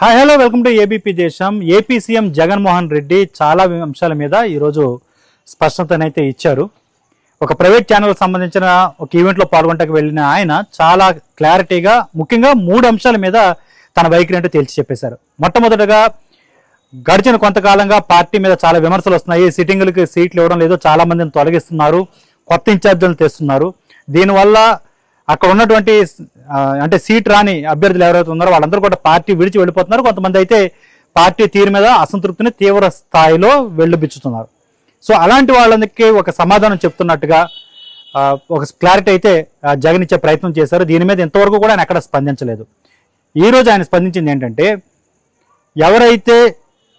Hi hello welcome to ABP Desam AP CM Jaganmohan Reddy చాలా అంశాల మీద ఈరోజు స్పష్టతనైతే ఇచ్చారు. ఒక ప్రైవేట్ ఛానల్ సంబంధించిన ఒక ఈవెంట్లో పాల్గొనడానికి వెళ్ళిన ఆయన చాలా క్లారిటీగా ముఖ్యంగా మూడు అంశాల మీద తన వైఖరి అంటే తేల్చి చెప్పేశారు. మొట్టమొదటగా గడిచిన కొంతకాలంగా పార్టీ మీద చాలా విమర్శలు వస్తున్నాయి. సిట్టింగులకి సీట్లు ఇవ్వడం లేదు. చాలా మందిని తొలగిస్తున్నారు. కొత్త ఇన్ఛార్జీలను తెస్తున్నారు. దీనివల్ల అక్కడ ఉన్నటువంటి అంటే సీట్ రాని అభ్యర్థులు ఎవరైతే ఉన్నారో వాళ్ళందరూ కూడా పార్టీ విడిచి వెళ్ళిపోతున్నారు. కొంతమంది అయితే పార్టీ తీరు మీద అసంతృప్తిని తీవ్ర స్థాయిలో వెళ్ళుబిచ్చుతున్నారు. సో అలాంటి వాళ్ళకి ఒక సమాధానం చెప్తున్నట్టుగా ఒక క్లారిటీ అయితే జగన్ ఇచ్చే ప్రయత్నం చేశారు. దీని మీద ఇంతవరకు కూడా ఆయన ఎక్కడ స్పందించలేదు. ఈ రోజు ఆయన స్పందించింది ఏంటంటే ఎవరైతే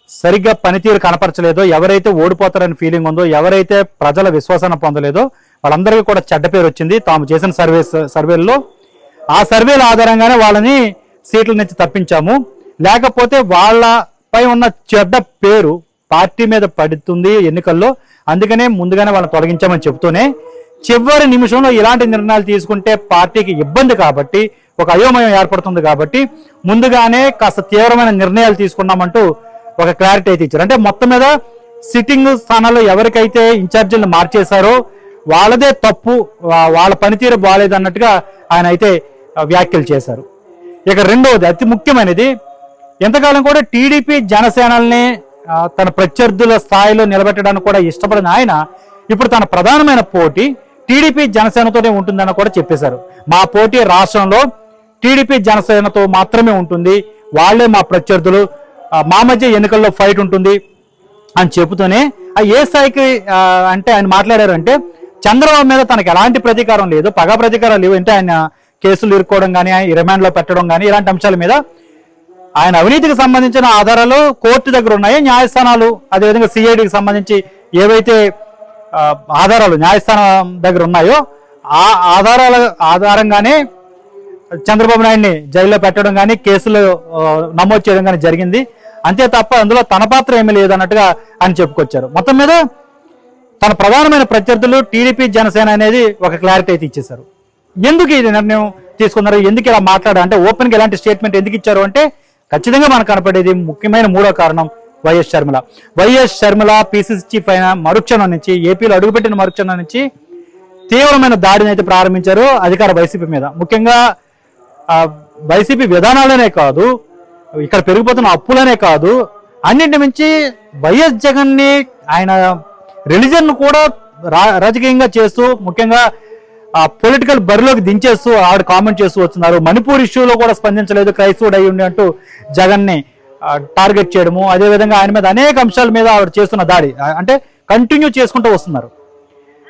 సరిగ్గా పనితీరు కనపరచలేదో ఎవరైతే ఓడిపోతారని ఫీలింగ్ ఉందో ఎవరైతే ప్రజల విశ్వాసాన్ని పొందలేదో వాళ్ళందరికీ కూడా చెడ్డ పేరు వచ్చింది. తాము చేసిన సర్వే సర్వేల్లో ఆ సర్వేల ఆధారంగానే వాళ్ళని సీట్ల నుంచి తప్పించాము. లేకపోతే వాళ్ళపై ఉన్న చెడ్డ పేరు పార్టీ మీద పడుతుంది ఎన్నికల్లో. అందుకనే ముందుగానే వాళ్ళని తొలగించామని చెబుతూనే చివరి నిమిషంలో ఇలాంటి నిర్ణయాలు తీసుకుంటే పార్టీకి ఇబ్బంది కాబట్టి ఒక అయోమయం ఏర్పడుతుంది కాబట్టి ముందుగానే కాస్త తీవ్రమైన నిర్ణయాలు తీసుకున్నామంటూ ఒక క్లారిటీ అయితే ఇచ్చారు. అంటే మొత్తం మీద సిట్టింగ్ స్థానాల్లో ఎవరికైతే ఇన్ఛార్జీలను మార్చేశారో వాళ్ళదే తప్పు వాళ్ళ పనితీరు బాగాలేదు అన్నట్టుగా ఆయన అయితే వ్యాఖ్యలు చేశారు. ఇక రెండవది అతి ముఖ్యమైనది ఎంతకాలం కూడా టీడీపీ జనసేనల్ని తన ప్రత్యర్థుల స్థాయిలో నిలబెట్టడానికి కూడా ఇష్టపడిన ఆయన ఇప్పుడు తన ప్రధానమైన పోటీ టీడీపీ జనసేనతోనే ఉంటుందని కూడా చెప్పేశారు. మా పోటీ రాష్ట్రంలో టీడీపీ జనసేనతో మాత్రమే ఉంటుంది వాళ్ళే మా ప్రత్యర్థులు మా మధ్య ఎన్నికల్లో ఫైట్ ఉంటుంది అని చెబుతూనే ఆ ఏ స్థాయికి అంటే ఆయన మాట్లాడారంటే చంద్రబాబు మీద తనకు ఎలాంటి ప్రతీకారం లేదు పగ ప్రతీకారాలు లేవు. అంటే ఆయన కేసులు ఇరుక్కోవడం కానీ రిమాండ్లో పెట్టడం కానీ ఇలాంటి అంశాల మీద ఆయన అవినీతికి సంబంధించిన ఆధారాలు కోర్టు దగ్గర ఉన్నాయి. న్యాయస్థానాలు అదేవిధంగా సిఐడికి సంబంధించి ఏవైతే ఆధారాలు న్యాయస్థానం దగ్గర ఉన్నాయో ఆ ఆధారాల ఆధారంగానే చంద్రబాబు నాయుడిని జైల్లో పెట్టడం కానీ కేసులు నమోదు చేయడం కానీ జరిగింది. అంతే తప్ప అందులో తన పాత్ర ఏమీ లేదన్నట్టుగా ఆయన చెప్పుకొచ్చారు. మొత్తం మీద తన ప్రధానమైన ప్రత్యర్థులు టీడీపీ జనసేన అనేది ఒక క్లారిటీ అయితే ఇచ్చేశారు. ఎందుకు ఈ నిర్ణయం తీసుకున్నారు? ఎందుకు ఇలా మాట్లాడారు? అంటే ఓపెన్గా ఎలాంటి స్టేట్మెంట్ ఎందుకు ఇచ్చారు అంటే ఖచ్చితంగా మనకు కనపడేది ముఖ్యమైన మూడో కారణం YS Sharmila. YS Sharmila PCC chief అయిన మరుక్షణం నుంచి ఏపీలో అడుగుపెట్టిన మరుక్షణం నుంచి తీవ్రమైన దాడిని అయితే ప్రారంభించారు అధికార వైసీపీ మీద. ముఖ్యంగా వైసీపీ విధానాలనే కాదు ఇక్కడ పెరిగిపోతున్న అప్పులనే కాదు అన్నింటి మించి వైఎస్ జగన్ని ఆయన రిలీజన్ కూడా రా- రాజకీయంగా చేస్తూ ముఖ్యంగా ఆ పొలిటికల్ బరిలోకి దించేస్తూ ఆవిడ కామెంట్ చేస్తూ వస్తున్నారు. మణిపూర్ ఇష్యూలో కూడా స్పందించలేదు. క్రైస్తవుడు అయి ఉండి అంటూ జగన్ని టార్గెట్ చేయడము అదేవిధంగా ఆయన మీద అనేక అంశాల మీద ఆవిడ చేస్తున్న దాడి. అంటే కంటిన్యూ చేసుకుంటూ వస్తున్నారు.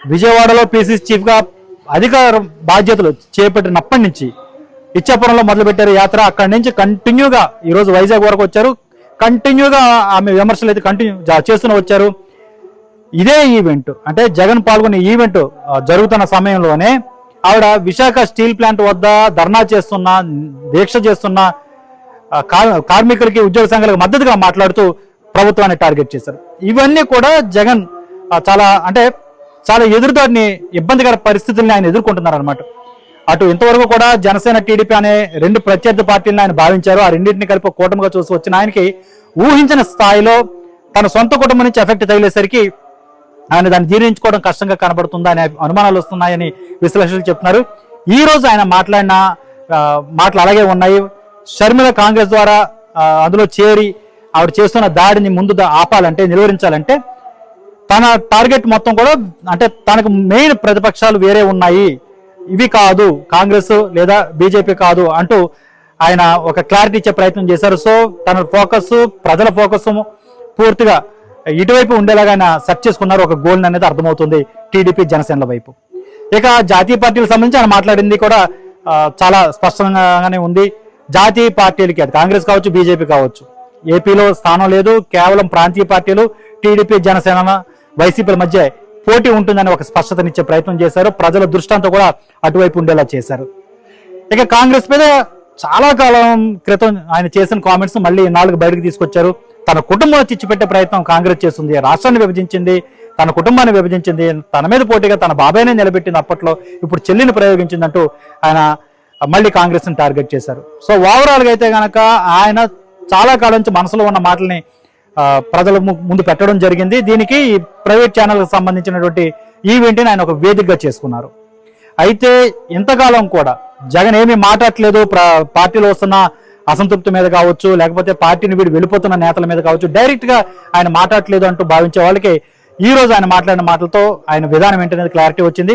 విజయవాడలో పిసిసి చీఫ్గా అధికార బాధ్యతలు చేపట్టినప్పటి నుంచి ఇచ్చాపురంలో మొదలుపెట్టారు యాత్ర. అక్కడి నుంచి కంటిన్యూగా ఈ రోజు వైజాగ్ వరకు వచ్చారు. కంటిన్యూగా ఆమె విమర్శలు అయితే కంటిన్యూ చేస్తూనే వచ్చారు. ఇదే ఈవెంట్ అంటే జగన్ పాల్గొనే ఈవెంట్ జరుగుతున్న సమయంలోనే ఆవిడ విశాఖ స్టీల్ ప్లాంట్ వద్ద ధర్నా చేస్తున్న దీక్ష చేస్తున్న కా- కార్మికులకి ఉద్యోగ సంఘాలకు మద్దతుగా మాట్లాడుతూ ప్రభుత్వాన్ని టార్గెట్ చేశారు. ఇవన్నీ కూడా జగన్ చాలా అంటే చాలా ఎదురుదాడిని ఇబ్బందికర పరిస్థితుల్ని ఆయన ఎదుర్కొంటున్నారు అనమాట అటు ఇంతవరకు కూడా జనసేన టీడీపీ అనే రెండు ప్రత్యర్థి పార్టీలను ఆయన భావించారు. ఆ రెండింటిని కలిపి కూటమిగా చూసి వచ్చిన ఆయనకి ఊహించిన స్థాయిలో తన సొంత కుటుంబం నుంచి ఎఫెక్ట్ తగిలేసరికి ఆయన దాన్ని జీర్ణించుకోవడం కష్టంగా కనబడుతుందా అనే అనుమానాలు వస్తున్నాయని విశ్లేషకులు చెప్తున్నారు. ఈ రోజు ఆయన మాట్లాడిన మాటలు అలాగే ఉన్నాయి. షర్మిల కాంగ్రెస్ ద్వారా అందులో చేరి ఆవిడ చేస్తున్న దాడిని ముందు ఆపాలంటే నిలువరించాలంటే తన టార్గెట్ మొత్తం కూడా అంటే తనకు మెయిన్ ప్రతిపక్షాలు వేరే ఉన్నాయి. ఇవి కాదు కాంగ్రెస్ లేదా బీజేపీ కాదు అంటూ ఆయన ఒక క్లారిటీ ఇచ్చే ప్రయత్నం చేశారు. సో తన ఫోకస్ ప్రజల ఫోకస్ పూర్తిగా ఇటువైపు ఉండేలాగా ఆయన సెట్ చేసుకున్నారు. ఒక గోల్ అనేది అర్థమవుతుంది టీడీపీ జనసేనల వైపు. ఇక జాతీయ పార్టీలకు సంబంధించి ఆయన మాట్లాడింది కూడా చాలా స్పష్టంగానే ఉంది. జాతీయ పార్టీలకి అది కాంగ్రెస్ కావచ్చు బీజేపీ కావచ్చు. ఏపీలో స్థానం లేదు. కేవలం ప్రాంతీయ పార్టీలు టీడీపీ జనసేన వైసీపీల మధ్య పోటీ ఉంటుందని ఒక స్పష్టతనిచ్చే ప్రయత్నం చేశారు. ప్రజల దృష్టాంతం కూడా అటువైపు ఉండేలా చేశారు. ఇక కాంగ్రెస్ మీద చాలా కాలం క్రితం ఆయన చేసిన కామెంట్స్ మళ్ళీ నాలుగు బయటకు తీసుకొచ్చారు. తన కుటుంబం చిచ్చిపెట్టే ప్రయత్నం కాంగ్రెస్ చేస్తుంది రాష్ట్రాన్ని విభజించింది తన కుటుంబాన్ని విభజించింది తన మీద పోటీగా తన బాబాయ్నే నిలబెట్టింది అప్పట్లో ఇప్పుడు చెల్లిని ప్రయోగించిందంటూ ఆయన మళ్ళీ కాంగ్రెస్ని టార్గెట్ చేశారు. సో ఓవరాల్గా అయితే కనుక ఆయన చాలా కాలం నుంచి మనసులో ఉన్న మాటల్ని ప్రజల ము- ముందు పెట్టడం జరిగింది. దీనికి ప్రైవేట్ ఛానల్కి సంబంధించినటువంటి ఈవెంట్ని ఆయన ఒక వేదికగా చేసుకున్నారు. అయితే ఇంతకాలం కూడా జగన్ ఏమీ మాట్లాడలేదు ప్ర పార్టీలో వస్తున్న అసంతృప్తి మీద కావచ్చు లేకపోతే పార్టీని వీడు వెళ్ళిపోతున్న నేతల మీద కావచ్చు డైరెక్ట్గా ఆయన మాట్లాడట్లేదు అంటూ భావించే వాళ్ళకి ఈ రోజు ఆయన మాట్లాడిన మాటలతో ఆయన విధానం ఏంటనేది క్లారిటీ వచ్చింది.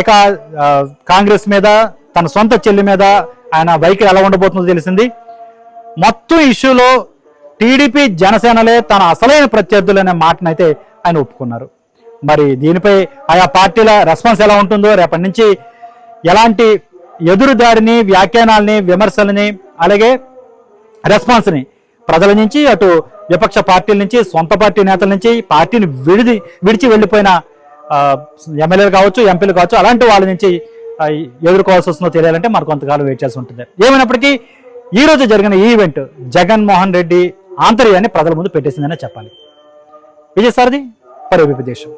ఇక కాంగ్రెస్ మీద తన సొంత చెల్లి మీద ఆయన వైఖరి ఎలా ఉండబోతుందో తెలిసింది. మొత్తం ఇష్యూలో టీడీపీ జనసేనలే తన అసలైన ప్రత్యర్థులు అనే మాటనైతే ఆయన ఒప్పుకున్నారు. మరి దీనిపై ఆయా పార్టీల రెస్పాన్స్ ఎలా ఉంటుందో రేపటి నుంచి ఎలాంటి ఎదురుదారిని వ్యాఖ్యానాల్ని విమర్శలని అలాగే రెస్పాన్స్ని ప్రజల నుంచి అటు విపక్ష పార్టీల నుంచి సొంత పార్టీ నేతల నుంచి పార్టీని విడిది విడిచి వెళ్ళిపోయిన ఎమ్మెల్యేలు కావచ్చు ఎంపీలు కావచ్చు అలాంటి వాళ్ళ నుంచి ఎదుర్కోవాల్సి వస్తుందో తెలియాలంటే మరి కొంతకాలం వెయిట్ చేసి ఉంటుంది. ఏమైనప్పటికీ ఈ రోజు జరిగిన ఈ ఈవెంట్ జగన్మోహన్ రెడ్డి ఆంతర్యాన్ని ప్రజల ముందు పెట్టేసిందనే చెప్పాలి. విజయ్ సారథి పరోభిపదేశం